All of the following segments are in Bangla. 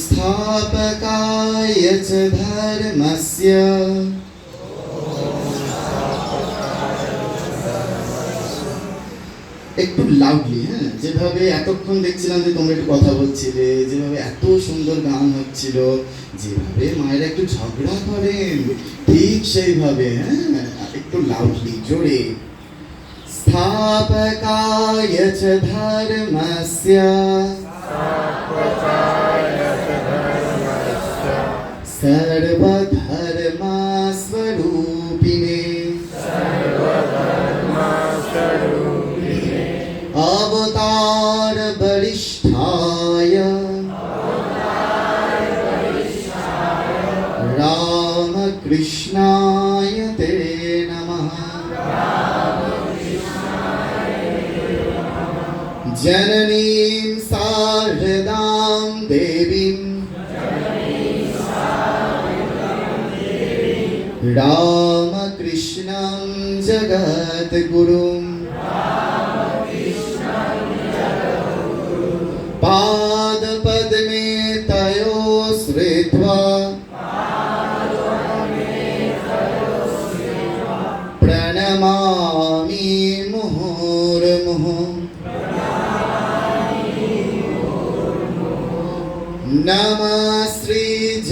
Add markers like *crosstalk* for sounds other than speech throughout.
संस्थापकाय च धर्मस्य একটু লাউডলি হ্যাঁ যেভাবে এতক্ষণ দেখছিলাম যে তোমরা একটু কথা বলছিলে যেভাবে এত সুন্দর গান হচ্ছিল যেভাবে মায়েরা একটু ঝগড়া করেন ঠিক সেইভাবে হ্যাঁ একটু লাউডলি জোরে স্থাপকায় চ ধর্মস্য सर्वधर्मस्वरूपिणे। अवतार वरिष्ठाय रामकृष्णाय ते नमः। जननीं शारदां देवीं। रामकृष्णं जगद्गुरुम् पादपद्मे तयो श्रित्वा प्रणमामि मुहुर्मुहुः। नमः श्रीजतिराजाय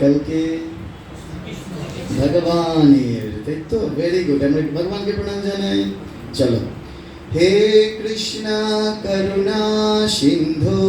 বার্থডে কালকে ভগবানের তাই তো ভেরি গুড আমরা ভগবানকে প্রণাম জানাই চলো হে কৃষ্ণ করুণা সিন্ধু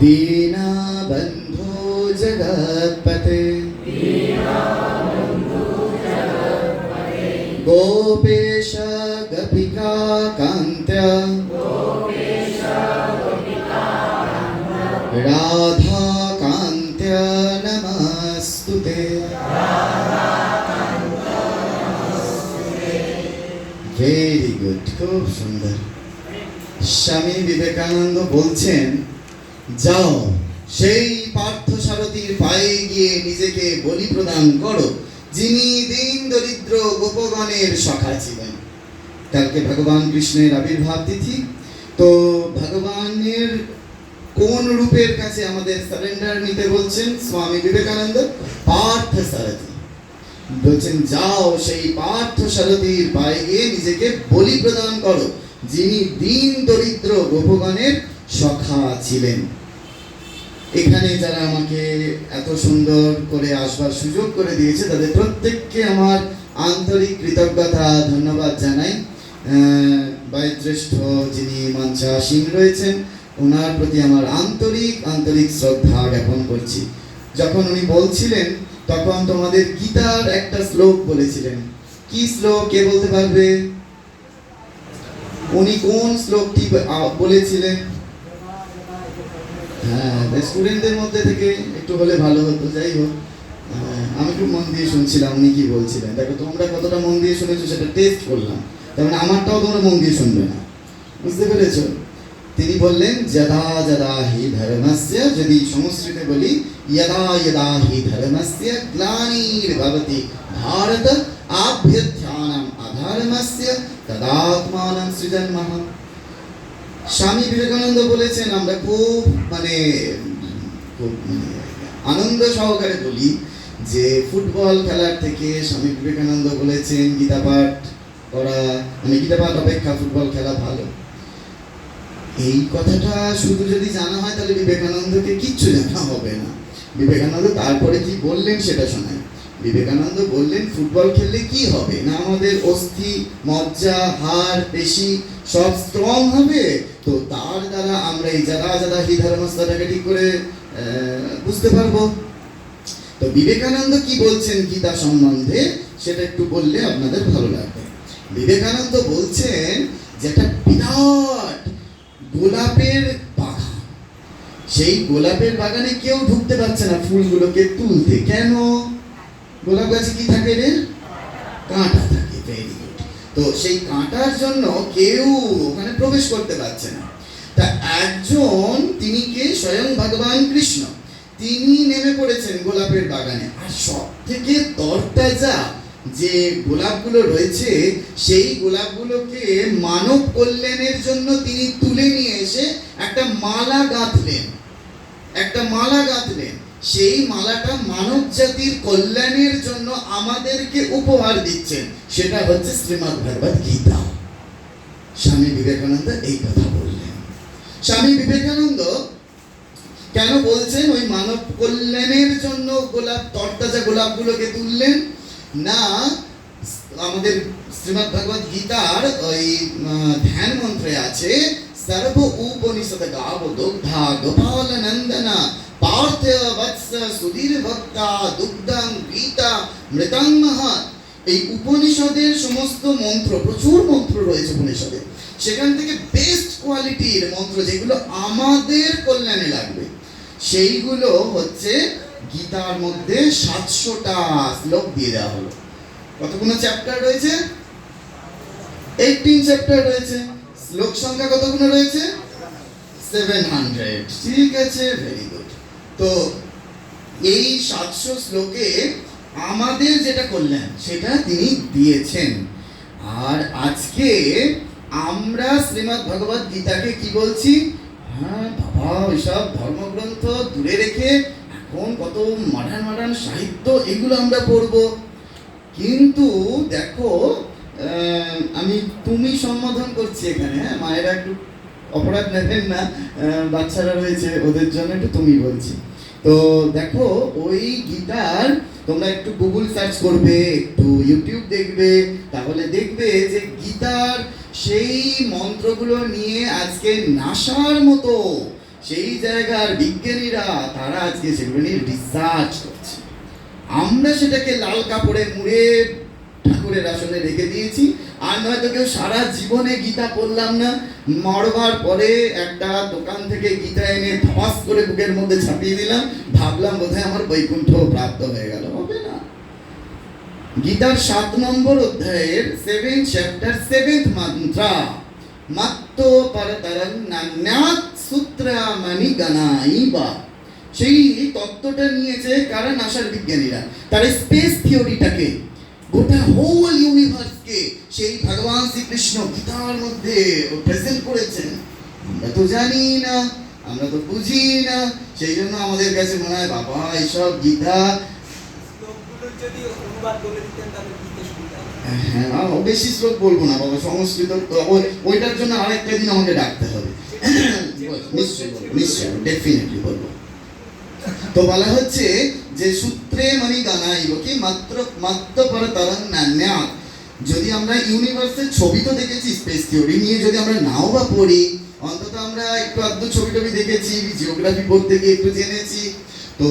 দীনা বন্ধু জগৎপতে গোপেশ গপিকা কান্ত্য রাধা কান্ত্য নমস্তুতে ভেরি গুড খুব সুন্দর। স্বামী বিবেকানন্দ বলছেন, যাও, সেই পার্থ সারথীর পায়ে গিয়ে নিজেকে বলি প্রদান করো, যিনি দিন দরিদ্র গোপগণের সখা ছিলেন। কালকে ভগবান কৃষ্ণের আবির্ভাব তিথি, তো ভগবানের কোন রূপের কাছে আমাদের সারেন্ডার নিতে বলছেন? স্বামী বিবেকানন্দ, পার্থ সারথী। বলছেন, যাও সেই পার্থ সারথীর পায়ে নিজেকে বলি প্রদান করো, যিনি দিন দরিদ্র গোপগণের সখা ছিলেন। এখানে যারা আমাকে এত সুন্দর করে আসবার সুযোগ করে দিয়েছে, তাদের প্রত্যেককে আমার আন্তরিক কৃতজ্ঞতা, ধন্যবাদ জানাই। বয়োজ্যেষ্ঠ যিনি মঞ্চে আসীন রয়েছেন ওনার প্রতি আমার আন্তরিক আন্তরিক শ্রদ্ধা জ্ঞাপন করছি। যখন উনি বলছিলেন, তখন তোমাদের গীতার একটা শ্লোক বলেছিলেন। কি শ্লোক? কে বলতে পারবে? উনি কোন শ্লোকটি বলেছিলেন? হ্যাঁ স্টুডেন্টদের মধ্যে থেকে একটু হলে ভালো হতো, যাই হোক। আমি খুব মন দিয়ে শুনছিলাম উনি কি বলছিলেন। দেখো, তোমরা কতটা মন দিয়ে শুনেছো, সেটা টেস্ট করলাম। তার মানে আমারটাও তোমরা মন দিয়ে শুনবে না। বুঝতে পেরেছ? তিনি বললেন, যদা যদা হি ধর্মস্য যদি সংস্কৃতে বলি, যদা যদা হি ধর্মস্য গ্লানির ভবতি ভারত আভ্যুত্থানম অধর্মস্য তদাত্মানম সৃজন্মহ স্বামী বিবেকানন্দ বলেছেন, আমরা খুব মানে খুব মানে আনন্দ সহকারে বলি যে, ফুটবল খেলার থেকে স্বামী বিবেকানন্দ বলেছেন গীতা পাঠ করা মানে গীতা পাঠ অপেক্ষা ফুটবল খেলা ভালো। এই কথাটা শুধু যদি জানা হয়, তাহলে বিবেকানন্দকে কিচ্ছু জানা হবে না। বিবেকানন্দ তারপরে কি বললেন সেটা শোনায় বিবেকানন্দ বললেন, ফুটবল খেললে কি হবে? না আমাদের অস্থি, মজ্জা, হাড়, পেশি সব স্ট্রং হবে? তো তার দ্বারা আমরা এই যারা যারা হি ধর্মস্থাটাকে ঠিক করে বুঝতে পারব। তো বিবেকানন্দ কি বলছেন গীতা সম্বন্ধে, সেটা একটু বললে আপনাদের ভালো লাগবে। বিবেকানন্দ বলছেন যে, একটা বিরাট গোলাপের বাগান। সেই গোলাপের বাগানে কেউ ঢুকতে পারছে না ফুলগুলোকে তুলতে। কেন? গোলাপ গাছে কি থাকে রে? কাঁটা থাকে ভেরি গুড তো সেই কাঁটার জন্য কেউ ওখানে প্রবেশ করতে পারছে না। তা একজন, তিনি কে? স্বয়ং ভগবান কৃষ্ণ। তিনি নেমে পড়েছেন গোলাপের বাগানে। আর সব থেকে তরতাজা যে গোলাপগুলো রয়েছে, সেই গোলাপগুলোকে মানব কল্যাণের জন্য তিনি তুলে নিয়ে এসে একটা মালা গাঁথলেন। একটা মালা গাঁথলেন। সেই মালাটা মানব জাতির কল্যাণের জন্য আমাদেরকে উপহার দিচ্ছেন। সেটা হচ্ছে শ্রীমদ্ ভগবত গীতা। স্বামী বিবেকানন্দ এই কথা বললেন। স্বামী বিবেকানন্দ কেন বলছেন, ওই মানব কল্যাণের জন্য গোলাপ, তরতাজা গোলাপগুলোকে তুললেন? না, আমাদের শ্রীমদ্ ভগবত গীতার ওই ধ্যান মন্ত্রে আছে গাব দুগ্ধা গোপাল নন্দনা পার্থ বৎস সুধীর ভক্তা দুগ্ধং গীতা মৃতাং এই উপনিষদের সমস্ত মন্ত্র প্রচুর মন্ত্র রয়েছে উপনিষদে সেখান থেকে বেস্ট কোয়ালিটির মন্ত্র যেগুলো আমাদের কল্যাণে লাগবে, সেইগুলো হচ্ছে গীতার মধ্যে সাতশোটা শ্লোক দিয়ে দেওয়া হলো। কতগুলো চ্যাপ্টার রয়েছে? এইটিন চ্যাপ্টার রয়েছে। শ্লোক সংখ্যা কতগুলো রয়েছে? সেভেন হান্ড্রেড ঠিক আছে ভেরি গুড তো এই সাতশো শ্লোকে আমাদের যেটা করলেন, সেটা তিনি দিয়েছেন। আর আজকে আমরা শ্রীমদ্ ভগবত গীতাকে কি বলছি? হ্যাঁ বাবা ওইসব ধর্মগ্রন্থ দূরে রেখে এখন কত মডার্ন মডার্ন সাহিত্য এগুলো আমরা পড়ব। কিন্তু দেখো আমি তুমি সম্বোধন করছি এখানে হ্যাঁ? মায়েরা একটু অপরাধ নেবেন না বাচ্চারা রয়েছে, ওদের জন্য একটু তুমি বলছি। তো দেখো, ওই গীতার তোমরা একটু গুগল সার্চ করবে, একটু ইউটিউব দেখবে, তাহলে দেখবে যে গীতার সেই মন্ত্রগুলো নিয়ে আজকে নাসার মতো সেই জায়গার বিজ্ঞানীরা, তারা আজকে সেগুলো নিয়ে রিসার্চ করছে। আমরা সেটাকে লাল কাপড়ে মুড়ে ঠাকুরের আসনে রেখে দিয়েছি। আর নয়তো কেউ সারা জীবনে গীতা পড়লাম না। মরবার পরে একটা দোকান থেকে গীতা এনে ধস করে বুকের মধ্যে ছাপিয়ে দিলাম। ভাবলাম বোধহয় আমার বৈকুণ্ঠ প্রাপ্ত হয়ে গেল। হবে না। গীতার সাত নম্বর অধ্যায়ের সেভেন চ্যাপ্টার সেভেন্থ মন্ত্রা মাত্ত পরতরং নান্যাত সূত্রামণি গণাইবা। সেই তত্ত্বটা নিয়েছে কারা নাসার বিজ্ঞানীরা? তারা স্পেস থিওরিটাকে গোটা হোল ইউনিভার্সকে সেই ভগবান শ্রীকৃষ্ণ গীতার মধ্যে প্রেজেন্ট করেছেন। আমরা তো জানি না আমরা তো বুঝি না সেই জন্য আমাদের কাছে মনে হয় বাবা এইসব গীতা। হ্যাঁ আ- বেশি শ্লোক বলব না বাবা সংস্কৃত ওইটার জন্য আরেকটা দিন আমাকে ডাকতে হবে। নিশ্চয়ই নিশ্চয়ই ডেফিনেটলি বলব। তো বলা হচ্ছে যে সূত্রে মানে গানাইব কি মাত্র মাত্র পর তরং নান্যাত যদি আমরা ইউনিভার্সের ছবি তো দেখেছি, স্পেস থিওরি নিয়ে যদি আমরা নাও বা পড়ি, অন্তত আমরা একটু আধটু ছবি টবি দেখেছি, জিওগ্রাফি পড়তে গিয়ে একটু জেনেছি। তো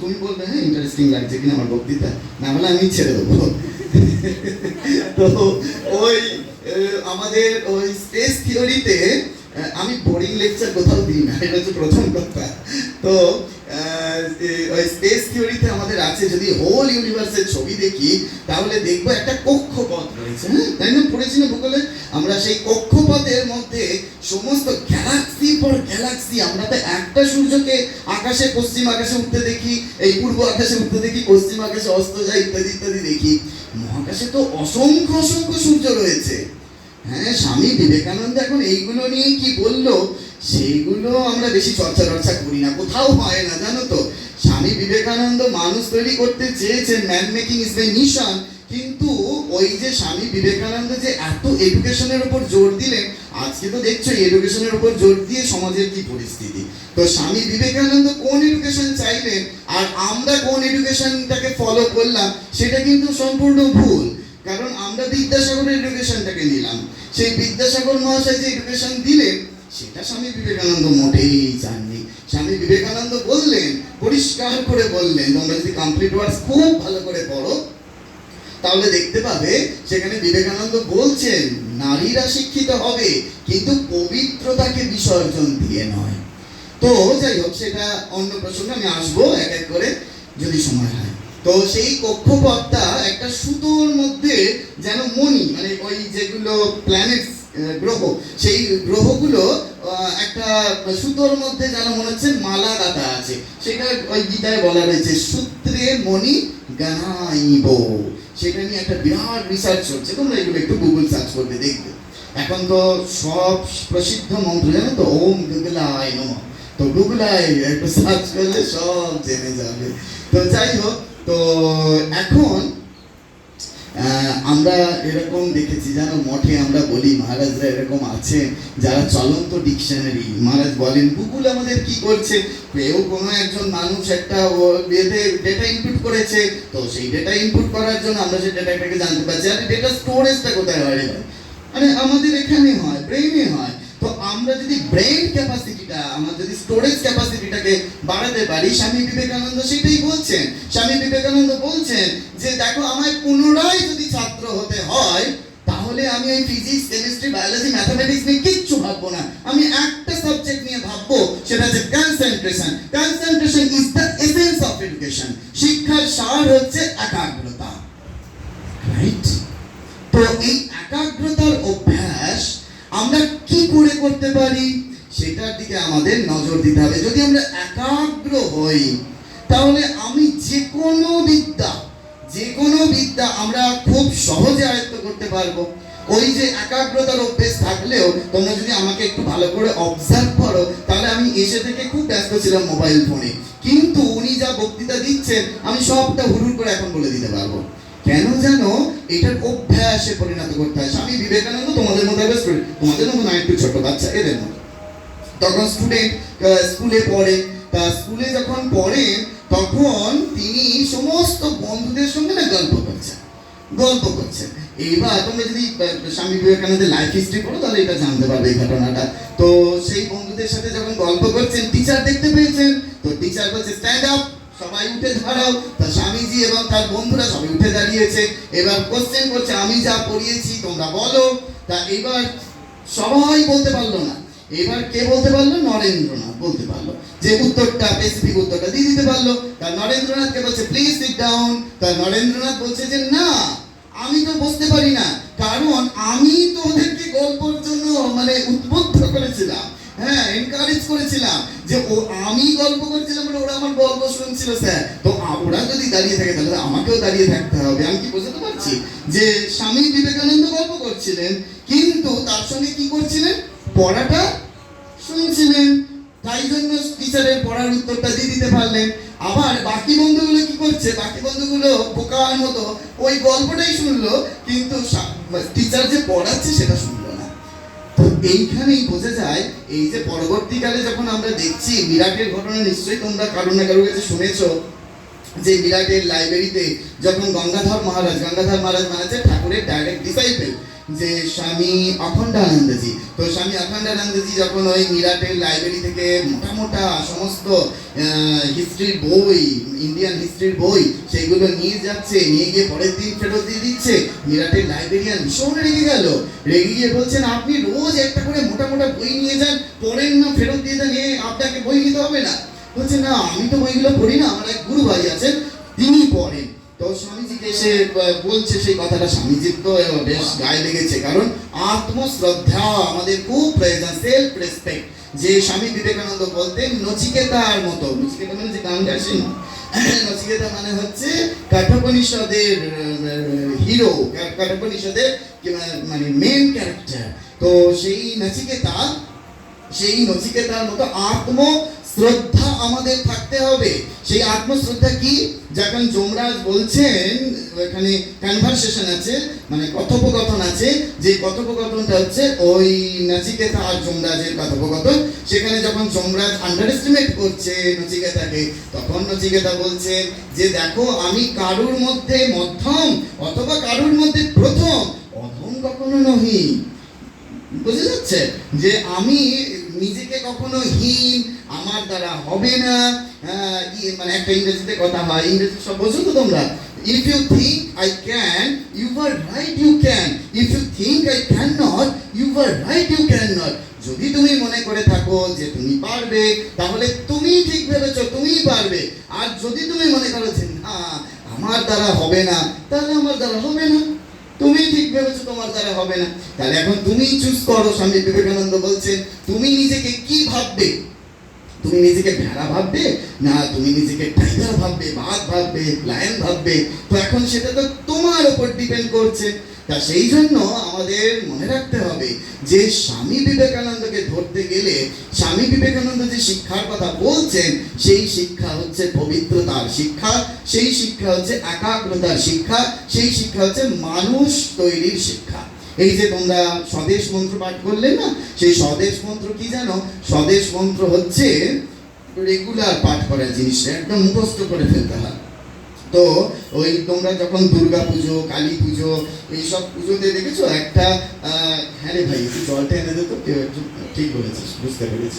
তুমি বলবে হ্যাঁ ইন্টারেস্টিং লাগছে কিনা আমার বক্তৃতা? না হলে আমি ছেড়ে দেবো। *laughs* তো ওই আমাদের ওই স্পেস থিওরিতে আমি বোরিং লেকচার কোথাও দিই না, এটা হচ্ছে প্রথম কথা। তো স্পেস থিওরিতে আমাদের আছে, যদি হোল ইউনিভার্সের ছবি দেখি, তাহলে দেখব একটা কক্ষপথ রয়েছে হ্যাঁ তাই না? পড়েছি না ভূগোলে? আমরা সেই কক্ষপথের মধ্যে সমস্ত গ্যালাক্সি পর গ্যালাক্সি আমরা তো একটা সূর্যকে আকাশে, পশ্চিম আকাশে উঠতে দেখি, এই পূর্ব আকাশে উঠতে দেখি, পশ্চিম আকাশে অস্ত যায়, ইত্যাদি ইত্যাদি দেখি। মহাকাশে তো অসংখ্য অসংখ্য সূর্য রয়েছে। হ্যাঁ স্বামী বিবেকানন্দ এখন এইগুলো নিয়ে কি বলল? সেইগুলো আমরা বেশি চর্চা চর্চা করি না। কোথাও হয় না, জানো তো? স্বামী বিবেকানন্দ মানুষ তৈরি করতে চেয়েছেন man making is the mission কিন্তু ওই যে স্বামী বিবেকানন্দ যে এত এডুকেশনের উপর জোর দিলেন, আজকে তো দেখছ এডুকেশনের উপর জোর দিয়ে সমাজের কি পরিস্থিতি? তো স্বামী বিবেকানন্দ কোন এডুকেশন চাইলেন আর আমরা কোন এডুকেশনটাকে ফলো করলাম, সেটা কিন্তু সম্পূর্ণ ভুল। কারণ আমরা বিদ্যাসাগরের এডুকেশনটাকে নিলাম। সেই বিদ্যাসাগর মহাশয় যে এডুকেশন দিলেন সেটা স্বামী বিবেকানন্দ মোটেই চাননি। স্বামী বিবেকানন্দ বললেন, পরিষ্কার করে বললেন, তোমরা যদি কমপ্লিট ওয়ার্ডস খুব ভালো করে পড়ো, তাহলে দেখতে পাবে সেখানে বিবেকানন্দ বলছেন, নারীরা শিক্ষিত হবে, কিন্তু পবিত্রতাকে বিসর্জন দিয়ে নয়। তো যাই হোক, সেটা অন্য প্রসঙ্গে আমি আসব এক এক করে, যদি সময় হয়। তো সেই কক্ষপথটা একটা সুতোর মধ্যে যেন মণি মানে ওই যেগুলো প্ল্যানেট গ্রহ। সেই গ্রহগুলো একটা সুতোর মধ্যে যেন মনে হচ্ছে মালা গাঁথা আছে। সেটা ওই গীতায় বলা রয়েছে, সূত্রে মণি গানাইব সেটা নিয়ে একটা বিরাট রিসার্চ হচ্ছে তোমরা এগুলো একটু গুগল সার্চ করবে, দেখবে। এখন তো সব প্রসিদ্ধ মন্ত্র, জানো তো? ওম গুগলায় নম। তো গুগলায় একটু সার্চ করলে সব জেনে যাবে। তো যাই হোক, তো এখন আমরা এরকম দেখেছি, যেন মঠে আমরা বলি, মহারাজরা এরকম আছে, যারা চলন্ত ডিকশনারি। মহারাজ বলেন, গুগল আমাদের কি করছে? কেউ কোনো একজন মানুষ একটা ডেটা ইনপুট করেছে, তো সেই ডেটা ইনপুট করার জন্য আমরা সেই ডেটাটাকে জানতে পারছি। আরে ডেটা স্টোরেজটা কোথায় হয়? মানে আমাদের এখানে হয় ব্রেইনে হয়। আমরা যদি ব্রেইন ক্যাপাসিটিটা আমার যদি স্টোরেজ ক্যাপাসিটিটাকে বাড়াতে পারি, স্বামী বিবেকানন্দ সেটাই বলছেন। স্বামী বিবেকানন্দ বলছেন যে, দেখো, আমায় পুনরায় যদি ছাত্র হতে হয়, তাহলে আমি ওই ফিজিক্স কেমিস্ট্রি বায়োলজি ম্যাথামেটিক্স নিয়ে কিচ্ছু ভাববো না। আমি একটা সাবজেক্ট নিয়ে ভাববো, সেটা হচ্ছে concentration concentration is the essence of education শিক্ষার সার হচ্ছে একাগ্রতা। রাইট তো এই একাগ্রতার অভ্যাস আমরা কি করে করতে পারি? সেটার দিকে আমাদের নজর দিতে হবে। যদি আমরা একাগ্র হই, তাহলে আমি যে কোনো বিদ্যা যে কোনো বিদ্যা আমরা খুব সহজে আয়ত্ত করতে পারব। ওই যে একাগ্রতার অভ্যেস থাকলেও তোমরা যদি আমাকে একটু ভালো করে অবজার্ভ করো, তাহলে আমি এসে থেকে খুব ব্যস্ত ছিলাম মোবাইল ফোনে কিন্তু উনি যা বক্তৃতা দিচ্ছেন, আমি সবটা হুড়ুর করে এখন বলে দিতে পারব। কেন যেন এটার অভ্যাসে পরিণত করতে হয়? স্বামী বিবেকানন্দ তোমাদের মতো হবে স্টুডেন্ট তোমাদের মতো একটু ছোট বাচ্চা এদের মতো তখন স্টুডেন্ট স্কুলে পড়ে। তা স্কুলে যখন পড়েন তখন তিনি সমস্ত বন্ধুদের সঙ্গে না গল্প করছেন। গল্প করছেন। এইবার তোমরা যদি স্বামী বিবেকানন্দের লাইফ হিস্ট্রি পড়ো, তাহলে এটা জানতে পারবে এই ঘটনাটা। তো সেই বন্ধুদের সাথে যখন গল্প করছেন টিচার দেখতে পেয়েছেন। তো টিচার বলছে স্ট্যান্ড আপ সবাই উঠে দাঁড়াও। তা স্বামীজি এবং তার বন্ধুরা সবাই উঠে দাঁড়িয়েছে। এবার কোশ্চেন করছে, আমি যা পড়িয়েছি, তোমরা বলো। তা এবার সবাই বলতে পারল না। এবার কে বলতে পারল? নরেন্দ্রনাথ বলতে পারল। যে উত্তরটা স্পেসিফিক উত্তরটা দিয়ে দিতে পারল। তা নরেন্দ্রনাথকে বলছে প্লিজ সিট ডাউন তা নরেন্দ্রনাথ বলছে যে, না, আমি তো বসতে পারি না। কারণ আমি তো ওদেরকে গল্পর জন্য মানে উদ্বুদ্ধ করেছিলাম। হ্যাঁ এনকারেজ করেছিলাম যে, ও, আমি গল্প করছিলাম বলে ওরা আমার গল্প শুনছিল, স্যার। তো ওরা যদি দাঁড়িয়ে থাকে, তাহলে আমাকেও দাঁড়িয়ে থাকতে হবে। আমি কি বোঝাতে পারছি? যে, স্বামী বিবেকানন্দ গল্প করছিলেন, কিন্তু তার সঙ্গে কি করছিলেন? পড়াটা শুনছিলেন। তাই জন্য টিচারের পড়ার উত্তরটা দিয়ে দিতে পারলেন। আবার বাকি বন্ধুগুলো কি করছে? বাকি বন্ধুগুলো বোকার মতো ওই গল্পটাই শুনলো, কিন্তু টিচার যে পড়াচ্ছে, সেটা শুনলো। এইখানেই বোঝা যায়, এই যে পরবর্তীকালে যখন আমরা দেখছি বিরাটের ঘটনা, নিশ্চয়ই তোমরা কারও না কারও কাছে শুনেছো যে বিরাটের লাইব্রেরিতে যখন গঙ্গাধর মহারাজ গঙ্গাধর মহারাজ মানে ঠাকুরের ডাইরেক্ট ডিসাইপেল যে স্বামী অখণ্ডানন্দজি। তো স্বামী অখণ্ডানন্দজি যখন ওই মিরাটের লাইব্রেরি থেকে মোটা মোটা সমস্ত হিস্ট্রির বই ইন্ডিয়ান হিস্ট্রির বই সেইগুলো নিয়ে যাচ্ছে, নিয়ে গিয়ে পরের দিন ফেরত দিয়ে দিচ্ছে মিরাটের লাইব্রেরিয়ান ভীষণ রেগে গেল। রেগে গিয়ে বলছেন, আপনি রোজ একটা করে মোটা মোটা বই নিয়ে যান পড়েন না ফেরত দিয়ে দেন, এ আপনাকে বই নিতে হবে না। বলছে না আমি তো বইগুলো পড়ি না আমার এক গুরু ভাই আছেন তিনি পড়েন। তো স্বামীজিকে আহ, বলছে সেই কথাটা স্বামীজির তো বেশ গায়ে লেগেছে কারণ আত্মশ্রদ্ধা আমাদের খুব প্রয়োজন সেলফ রেসপেক্ট যে স্বামী বিবেকানন্দ বলতেন নচিকেতার মতো। নচিকেতা মানে যে গান গাইছে নচিকেতা মানে হচ্ছে কাঠোপনিষদের হিরো কাঠোপনিষদের মানে মেন ক্যারেক্টার তো সেই নচিকেতা সেই নচিকেতার মতো আত্ম শ্রদ্ধা আমাদের থাকতে হবে। সেই আত্মশ্রদ্ধা কি? যখন যমরাজ বলছেন, এখানে কনভারসেশন আছে মানে কথোপকথন আছে, যে কথোপকথনটা হচ্ছে ওই নচিকেতা আর যমরাজের কথোপকথন। সেখানে যখন যমরাজ আন্ডার এস্টিমেট করছে নচিকেতাকে তখন নচিকেতা বলছে যে, দেখো, আমি কারুর মধ্যে মধ্যম অথবা কারুর মধ্যে প্রথম, অধম কখনো নহি। বুঝে যাচ্ছে? যে আমি নিজেকে কখনো হীন আমার দ্বারা হবে না মানে একটা ইংরেজিতে কথা হয়, ইংরেজি সব বোঝো তো তোমরা। If you think I can you are right you can if you think I can not you are right you can not যদি তুমি মনে করে থাকো যে তুমি পারবে, তাহলে তুমি ঠিক ভেবেছো তুমিই পারবে। আর যদি তুমি মনে করো যে না, আমার দ্বারা হবে না, তাহলে আমার দ্বারা হবে না। তুমি ঠিক ভেবেছো তোমার দ্বারা হবে না। তাহলে এখন তুমি চুজ করো, স্বামী বিবেকানন্দ বলছেন, তুমি নিজেকে কি ভাববে? তুমি নিজেকে ভেড়া ভাববে? না, তুমি নিজেকে টাইগার ভাববে, বাঘ ভাববে লায়ন ভাববে। তো এখন সেটা তো তোমার উপর ডিপেন্ড করছে। তা সেই জন্য আমাদের মনে রাখতে হবে যে স্বামী বিবেকানন্দকে ধরতে গেলে স্বামী বিবেকানন্দ যে শিক্ষার কথা বলছেন, সেই শিক্ষা হচ্ছে পবিত্রতার শিক্ষা, সেই শিক্ষা হচ্ছে একাগ্রতার শিক্ষা, সেই শিক্ষা হচ্ছে মানুষ তৈরির শিক্ষা। এই যে তোমরা স্বদেশ মন্ত্র পাঠ করলে না, সেই স্বদেশ মন্ত্র কি জানো? স্বদেশ মন্ত্র হচ্ছে রেগুলার পাঠ করার জিনিসটা একদম মুখস্থ করে ফেলতে হয়। তো ওই তোমরা যখন দুর্গা পুজো, কালী পুজো, এইসব পুজোতে দেখেছ? একটা হ্যাঁ রে ভাই, একটু জলটা এনে দে তো ঠিক বলেছিস, বুঝতে পেরেছি।